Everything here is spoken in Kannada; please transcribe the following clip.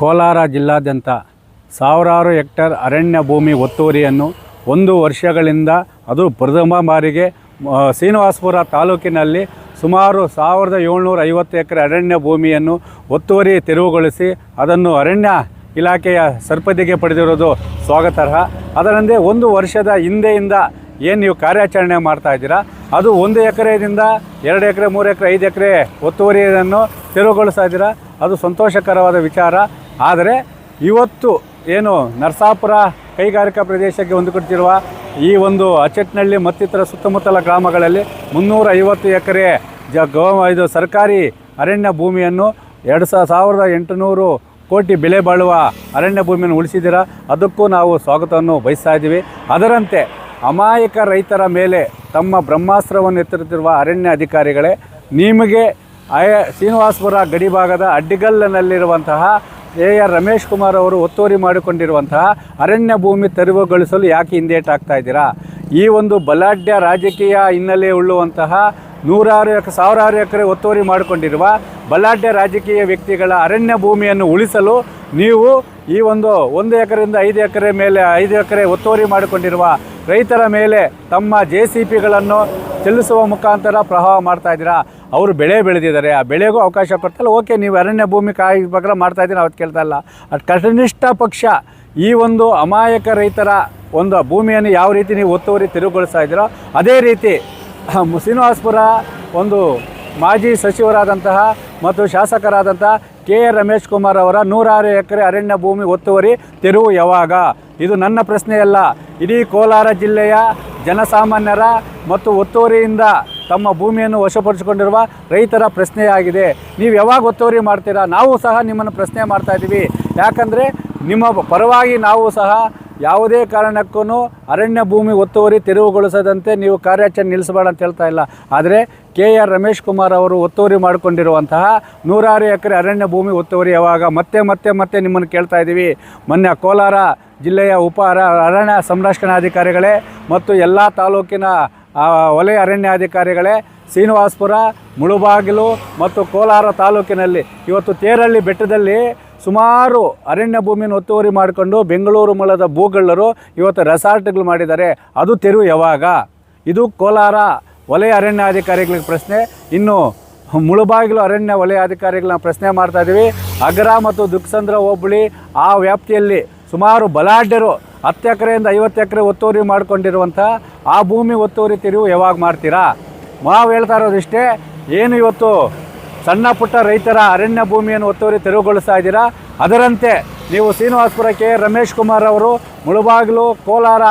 ಕೋಲಾರ ಜಿಲ್ಲಾದ್ಯಂತ ಸಾವಿರಾರು ಹೆಕ್ಟರ್ ಅರಣ್ಯ ಭೂಮಿ ಒತ್ತುವರಿಯನ್ನು ಒಂದು ವರ್ಷಗಳಿಂದ ಅದು ಪ್ರಥಮ ಬಾರಿಗೆ ಶ್ರೀನಿವಾಸಪುರ ತಾಲೂಕಿನಲ್ಲಿ ಸುಮಾರು ಸಾವಿರದ ಏಳ್ನೂರ ಐವತ್ತು ಎಕರೆ ಅರಣ್ಯ ಭೂಮಿಯನ್ನು ಒತ್ತುವರಿ ತೆರವುಗೊಳಿಸಿ ಅದನ್ನು ಅರಣ್ಯ ಇಲಾಖೆಯ ಸರ್ಪದಿಗೆ ಪಡೆದಿರೋದು ಸ್ವಾಗತಾರ್ಹ. ಅದರಂತೆ ಒಂದು ವರ್ಷದ ಹಿಂದೆಯಿಂದ ಏನು ನೀವು ಕಾರ್ಯಾಚರಣೆ ಮಾಡ್ತಾ ಇದ್ದೀರಾ? ಅದು ಒಂದು ಎಕರೆಯಿಂದ ಎರಡು ಎಕರೆ, ಮೂರು ಎಕರೆ, ಐದು ಎಕರೆ ಒತ್ತುವರಿಯನ್ನು ತೆರವುಗೊಳಿಸ್ತಾ ಇದ್ದೀರಾ? ಅದು ಸಂತೋಷಕರವಾದ ವಿಚಾರ. ಆದರೆ ಇವತ್ತು ಏನು ನರಸಾಪುರ ಕೈಗಾರಿಕಾ ಪ್ರದೇಶಕ್ಕೆ ಹೊಂದಿಕೊಡ್ತಿರುವ ಈ ಒಂದು ಅಚ್ಚಟ್ನಳ್ಳಿ ಮತ್ತಿತರ ಸುತ್ತಮುತ್ತಲ ಗ್ರಾಮಗಳಲ್ಲಿ ಮುನ್ನೂರ ಐವತ್ತು ಎಕರೆ ಜ ಗೋ ಇದು ಸರ್ಕಾರಿ ಅರಣ್ಯ ಭೂಮಿಯನ್ನು ಎರಡು ಸಾವಿರದ ಎಂಟುನೂರು ಕೋಟಿ ಬೆಲೆ ಬಾಳುವ ಅರಣ್ಯ ಭೂಮಿಯನ್ನು ಉಳಿಸಿದ್ದೀರಾ? ಅದಕ್ಕೂ ನಾವು ಸ್ವಾಗತವನ್ನು ಬಯಸ್ತಾ ಇದ್ದೀವಿ. ಅದರಂತೆ ಅಮಾಯಕ ರೈತರ ಮೇಲೆ ತಮ್ಮ ಬ್ರಹ್ಮಾಸ್ತ್ರವನ್ನು ಎತ್ತಿರುತ್ತಿರುವ ಅರಣ್ಯ ಅಧಿಕಾರಿಗಳೇ, ನಿಮಗೆ ಅಯ ಶ್ರೀನಿವಾಸಪುರ ಗಡಿಭಾಗದ ಅಡ್ಡಿಗಲ್ಲಿನಲ್ಲಿರುವಂತಹ ಎ ಆರ್ ರಮೇಶ್ ಕುಮಾರ್ ಅವರು ಒತ್ತುವರಿ ಮಾಡಿಕೊಂಡಿರುವಂತಹ ಅರಣ್ಯ ಭೂಮಿ ತೆರವುಗೊಳಿಸಲು ಯಾಕೆ ಹಿಂದೇಟಾಗ್ತಾ ಇದ್ದೀರಾ? ಈ ಒಂದು ಬಲಾಢ್ಯ ರಾಜಕೀಯ ಹಿನ್ನೆಲೆ ಉಳ್ಳುವಂತಹ ನೂರಾರು ಎಕ, ಸಾವಿರಾರು ಎಕರೆ ಒತ್ತುವರಿ ಮಾಡಿಕೊಂಡಿರುವ ಬಲಾಢ್ಯ ರಾಜಕೀಯ ವ್ಯಕ್ತಿಗಳ ಅರಣ್ಯ ಭೂಮಿಯನ್ನು ಉಳಿಸಲು ನೀವು ಈ ಒಂದು ಒಂದು ಎಕರೆಯಿಂದ ಐದು ಎಕರೆ ಮೇಲೆ, ಐದು ಎಕರೆ ಒತ್ತುವರಿ ಮಾಡಿಕೊಂಡಿರುವ ರೈತರ ಮೇಲೆ ತಮ್ಮ ಜೆ ಸಿ ಪಿಗಳನ್ನು ಚೆಲ್ಲಿಸುವ ಮುಖಾಂತರ ಪ್ರವಾಹ ಮಾಡ್ತಾ ಇದ್ದೀರಾ? ಅವರು ಬೆಳೆ ಬೆಳೆದಿದ್ದಾರೆ. ಆ ಬೆಳೆಗೂ ಅವಕಾಶ ಕೊಡ್ತಲ್ಲ ಓಕೆ, ನೀವು ಅರಣ್ಯ ಭೂಮಿ ಕಾಯಿ ಬಗ್ಗೆ ಮಾಡ್ತಾ ಇದ್ದೀರಾ? ಅವತ್ತು ಕೇಳ್ತಾ ಇಲ್ಲ. ಅದು ಪಕ್ಷ ಈ ಒಂದು ಅಮಾಯಕ ರೈತರ ಒಂದು ಭೂಮಿಯನ್ನು ಯಾವ ರೀತಿ ನೀವು ಒತ್ತುವರಿ ತಿರುಗೊಳಿಸ್ತಾ ಇದ್ದೀರೋ? ಅದೇ ರೀತಿ ಶ್ರೀನಿವಾಸ್ಪುರ ಒಂದು ಮಾಜಿ ಸಚಿವರಾದಂತಹ ಮತ್ತು ಶಾಸಕರಾದಂತಹ ಕೆ ಎ ರಮೇಶ್ ಕುಮಾರ್ ಅವರ ನೂರಾರು ಎಕರೆ ಅರಣ್ಯ ಭೂಮಿ ಒತ್ತುವರಿ ತೆರವು ಯಾವಾಗ? ಇದು ನನ್ನ ಪ್ರಶ್ನೆಯಲ್ಲ. ಇಡೀ ಕೋಲಾರ ಜಿಲ್ಲೆಯ ಜನಸಾಮಾನ್ಯರ ಮತ್ತು ಒತ್ತುವರಿಯಿಂದ ತಮ್ಮ ಭೂಮಿಯನ್ನು ವಶಪಡಿಸಿಕೊಂಡಿರುವ ರೈತರ ಪ್ರಶ್ನೆಯಾಗಿದೆ. ನೀವು ಯಾವಾಗ ಒತ್ತುವರಿ ಮಾಡ್ತೀರಾ? ನಾವು ಸಹ ನಿಮ್ಮನ್ನು ಪ್ರಶ್ನೆ ಮಾಡ್ತಾ ಇದ್ದೀವಿ. ಯಾಕಂದರೆ ನಿಮ್ಮ ಪರವಾಗಿ ನಾವು ಸಹ ಯಾವುದೇ ಕಾರಣಕ್ಕೂ ಅರಣ್ಯ ಭೂಮಿ ಒತ್ತುವರಿ ತೆರವುಗೊಳಿಸದಂತೆ ನೀವು ಕಾರ್ಯಾಚರಣೆ ನಿಲ್ಲಿಸಬೇಡ ಅಂತ ಹೇಳ್ತಾ ಇಲ್ಲ. ಆದರೆ ಕೆ ಆರ್ ರಮೇಶ್ ಕುಮಾರ್ ಅವರು ಒತ್ತುವರಿ ಮಾಡಿಕೊಂಡಿರುವಂತಹ ನೂರಾರು ಎಕರೆ ಅರಣ್ಯ ಭೂಮಿ ಒತ್ತುವರಿ ಯಾವಾಗ ಮತ್ತೆ ಮತ್ತೆ ಮತ್ತೆ ನಿಮ್ಮನ್ನು ಕೇಳ್ತಾ ಇದ್ದೀವಿ. ಮೊನ್ನೆ ಕೋಲಾರ ಜಿಲ್ಲೆಯ ಉಪ ಅರ ಅರಣ್ಯ ಸಂರಕ್ಷಣಾಧಿಕಾರಿಗಳೇ ಮತ್ತು ಎಲ್ಲ ತಾಲೂಕಿನ ವಲಯ ಅರಣ್ಯಾಧಿಕಾರಿಗಳೇ, ಶ್ರೀನಿವಾಸ್ಪುರ, ಮುಳುಬಾಗಿಲು ಮತ್ತು ಕೋಲಾರ ತಾಲೂಕಿನಲ್ಲಿ ಇವತ್ತು ತೇರಳ್ಳಿ ಬೆಟ್ಟದಲ್ಲಿ ಸುಮಾರು ಅರಣ್ಯ ಭೂಮಿಯನ್ನು ಒತ್ತುವರಿ ಮಾಡಿಕೊಂಡು ಬೆಂಗಳೂರು ಮೂಲದ ಭೂಗಳ್ಳರು ಇವತ್ತು ರೆಸಾರ್ಟ್ಗಳು ಮಾಡಿದ್ದಾರೆ. ಅದು ತೆರವು ಯಾವಾಗ? ಇದು ಕೋಲಾರ ವಲಯ ಅರಣ್ಯಾಧಿಕಾರಿಗಳಿಗೆ ಪ್ರಶ್ನೆ. ಇನ್ನು ಮುಳುಬಾಗಿಲು ಅರಣ್ಯ ವಲಯ ಅಧಿಕಾರಿಗಳನ್ನ ಪ್ರಶ್ನೆ ಮಾಡ್ತಾ ಇದ್ದೀವಿ ಅಗ್ರ ಮತ್ತು ದುಕ್ಸಂದ್ರ ಹೋಬಳಿ ಆ ವ್ಯಾಪ್ತಿಯಲ್ಲಿ ಸುಮಾರು ಬಲಾಢ್ಯರು ಹತ್ತು ಎಕರೆಯಿಂದ ಐವತ್ತು ಎಕರೆ ಒತ್ತುವರಿ ಮಾಡಿಕೊಂಡಿರುವಂಥ ಆ ಭೂಮಿ ಒತ್ತುವರಿ ತಿರುವು ಯಾವಾಗ ಮಾಡ್ತೀರಾ? ನಾವು ಹೇಳ್ತಾ ಇರೋದಿಷ್ಟೇ ಏನು ಇವತ್ತು ಸಣ್ಣ ಪುಟ್ಟ ರೈತರ ಅರಣ್ಯ ಭೂಮಿಯನ್ನು ಒತ್ತುವರಿ ತೆರವುಗೊಳಿಸ್ತಾ ಇದ್ದೀರಾ? ಅದರಂತೆ ನೀವು ಶ್ರೀನಿವಾಸಪುರ ರಮೇಶ್ ಕುಮಾರ್ ಅವರು ಮುಳುಬಾಗಿಲು, ಕೋಲಾರ